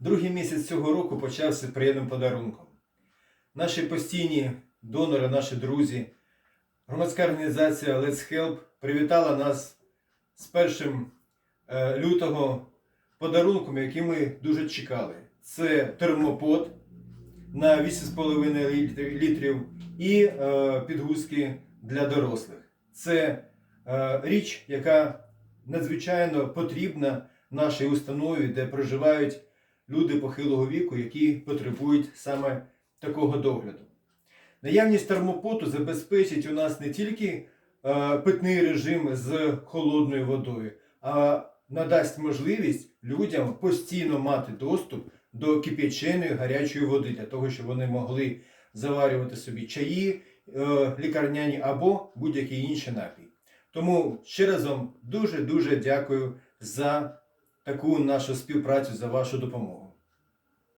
Другий місяць цього року почався приємним подарунком. Наші постійні донори, наші друзі, громадська організація Let's Help привітала нас з першим е, лютого подарунком, який ми дуже чекали. Це термопод на 8,5 літрів і е, підгузки для дорослих. Це е, річ, яка надзвичайно потрібна нашій установі, де проживають люди похилого віку, які потребують саме такого догляду. Наявність термопоту забезпечить у нас не тільки е, питний режим з холодною водою, а надасть можливість людям постійно мати доступ до кип'яченої гарячої води для того, щоб вони могли заварювати собі чаї е, лікарняні або будь-який інший напій. Тому ще раз вам дуже дуже дякую за таку нашу співпрацю, за вашу допомогу.